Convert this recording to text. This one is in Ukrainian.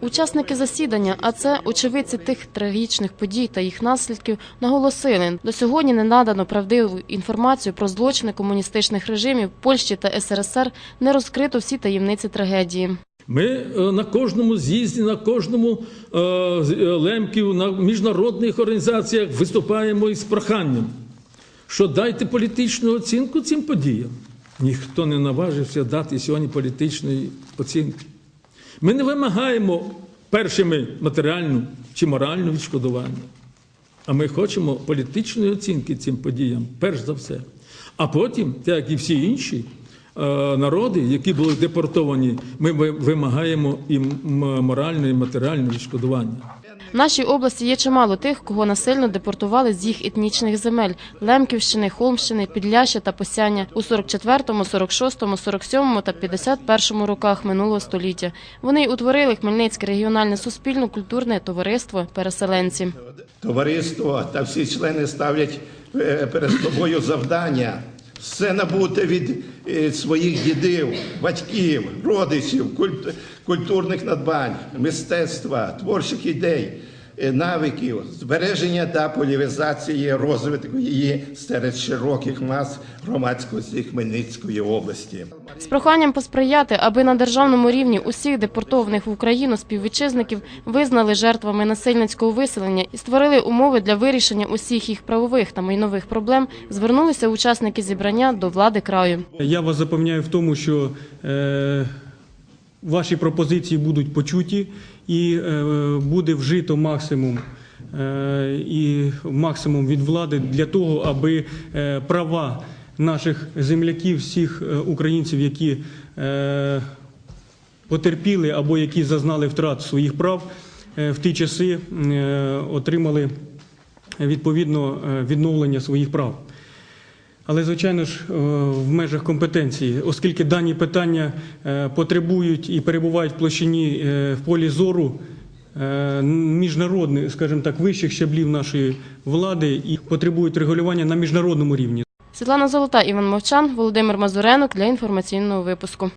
Учасники засідання, а це очевидці тих трагічних подій та їх наслідків, наголосили, до сьогодні не надано правдиву інформацію про злочини комуністичних режимів Польщі та СРСР, не розкрито всі таємниці трагедії. Ми е, на кожному з'їзді, на кожному е, е, лемків, на міжнародних організаціях виступаємо із проханням, що дайте політичну оцінку цим подіям. Ніхто не наважився дати сьогодні політичної оцінки. Ми не вимагаємо першими матеріальну чи моральну відшкодування, а ми хочемо політичної оцінки цим подіям, перш за все. А потім, як і всі інші е, народи, які були депортовані, ми вимагаємо і моральне, і матеріальне відшкодування. В нашій області є чимало тих, кого насильно депортували з їх етнічних земель Лемківщини, Холмщини, Підляща та Посяння у 44-му, 46-му, 47-му та 51-му роках минулого століття. Вони утворили Хмельницьке регіональне суспільно-культурне товариство переселенці. Товариство та всі члени ставлять е, перед собою завдання все набуте від е, своїх дідів, батьків, родичів, культ- культурних надбань, мистецтва, творчих ідей, навиків, збереження та полівізації розвитку її серед широких мас громадськості Хмельницької області. З проханням посприяти, аби на державному рівні усіх депортованих в Україну співвітчизників визнали жертвами насильницького виселення і створили умови для вирішення усіх їх правових та майнових проблем, звернулися учасники зібрання до влади краю. Я вас запевняю в тому, що е, ваші пропозиції будуть почуті і е, буде вжито максимум. е, І максимум від влади для того, аби е, права наших земляків, всіх українців, які потерпіли або які зазнали втрат своїх прав в ті часи, отримали відповідно відновлення своїх прав. Але, звичайно ж, е, в межах компетенції, оскільки дані питання е, потребують і перебувають в площині е, в полі зору міжнародних, скажімо так, вищих щаблів нашої влади і потребують регулювання на міжнародному рівні. Світлана Золота, Іван Мовчан, Володимир Мазуренок для інформаційного випуску.